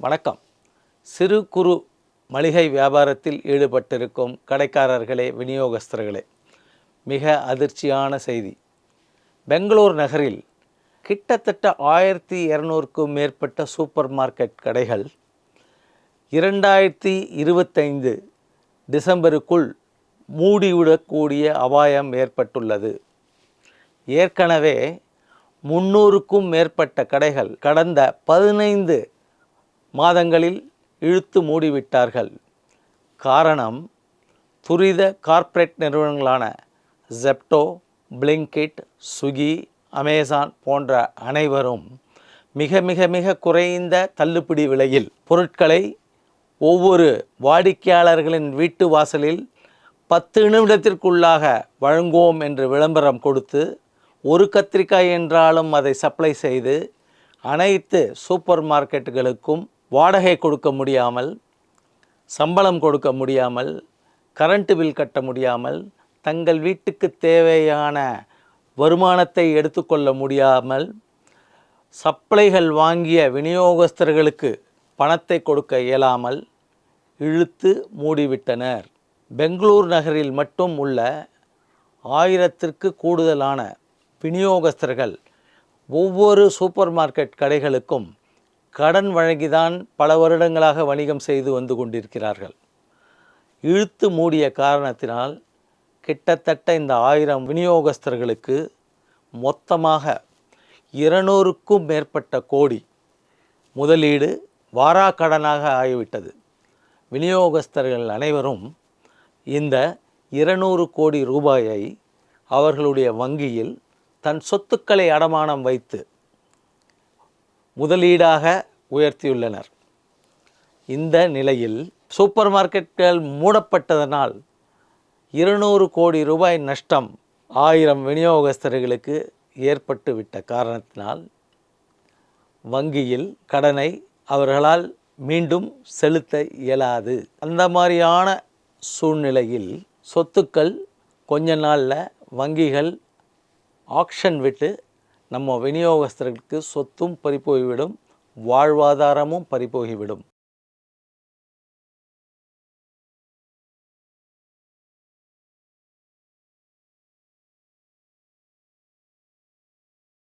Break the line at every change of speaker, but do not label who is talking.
வணக்கம். சிறு குறு மளிகை வியாபாரத்தில் ஈடுபட்டிருக்கும் கடைக்காரர்களே விநியோகஸ்தர்களே மிக அதிர்ச்சியான செய்தி. பெங்களூர் நகரில் கிட்டத்தட்ட ஆயிரத்தி இரநூறுக்கும் மேற்பட்ட சூப்பர் மார்க்கெட் கடைகள் இரண்டாயிரத்தி இருபத்தைந்து டிசம்பருக்குள் மூடிவிடக்கூடிய அபாயம் ஏற்பட்டுள்ளது. ஏற்கனவே முன்னூறுக்கும் மேற்பட்ட கடைகள் கடந்த பதினைந்து மாதங்களில் இழுத்து மூடிவிட்டார்கள். காரணம் துரித கார்ப்பரேட் நிறுவனங்களான ஜெப்டோ பிளிங்கிட் சுகி அமேசான் போன்ற அனைவரும் மிக மிக மிக குறைந்த தள்ளுபடி விலையில் பொருட்களை ஒவ்வொரு வாடிக்கையாளர்களின் வீட்டு வாசலில் பத்து நிமிடத்திற்குள்ளாக வழங்குவோம் என்று விளம்பரம் கொடுத்து ஒரு கத்திரிக்காய் என்றாலும் அதை சப்ளை செய்து அனைத்து சூப்பர் மார்க்கெட்டுகளுக்கும் வாடகை கொடுக்க முடியாமல் சம்பளம் கொடுக்க முடியாமல் கரண்ட்டு பில் கட்ட முடியாமல் தங்கள் வீட்டுக்கு தேவையான வருமானத்தை எடுத்துக்கொள்ள முடியாமல் சப்ளைகள் வாங்கிய விநியோகஸ்தர்களுக்கு பணத்தை கொடுக்க இயலாமல் இழுத்து மூடிவிட்டனர். பெங்களூர் நகரில் மட்டும் உள்ள ஆயிரத்திற்கு கூடுதலான விநியோகஸ்தர்கள் ஒவ்வொரு சூப்பர் மார்க்கெட் கடைகளுக்கும் கடன் வழங்கிதான் பல வருடங்களாக வணிகம் செய்து வந்து கொண்டிருக்கிறார்கள். இழுத்து மூடிய காரணத்தினால் கிட்டத்தட்ட இந்த ஆயிரம் விநியோகஸ்தர்களுக்கு மொத்தமாக இருநூறுக்கும் மேற்பட்ட கோடி முதலீடு வாராக்கடனாக ஆகிவிட்டது. விநியோகஸ்தர்கள் அனைவரும் இந்த இருநூறு கோடி ரூபாயை அவர்களுடைய வங்கியில் தன் சொத்துக்களை அடமானம் வைத்து முதலீடாக உயர்த்தியுள்ளனர். இந்த நிலையில் சூப்பர் மார்க்கெட்கள் மூடப்பட்டதனால் இருநூறு கோடி ரூபாய் நஷ்டம் ஆயிரம் விநியோகஸ்தர்களுக்கு ஏற்பட்டுவிட்ட காரணத்தினால் வங்கியில் கடனை அவர்களால் மீண்டும் செலுத்த இயலாது. அந்த மாதிரியான சூழ்நிலையில் சொத்துக்கள் கொஞ்ச நாளில் வங்கிகள் ஆக்ஷன் விட்டு நம்ம விநியோகஸ்தர்களுக்கு சொத்தும் பறிப்போய்விடும் வாழ்வாதாரமும் பறிப்போகிவிடும்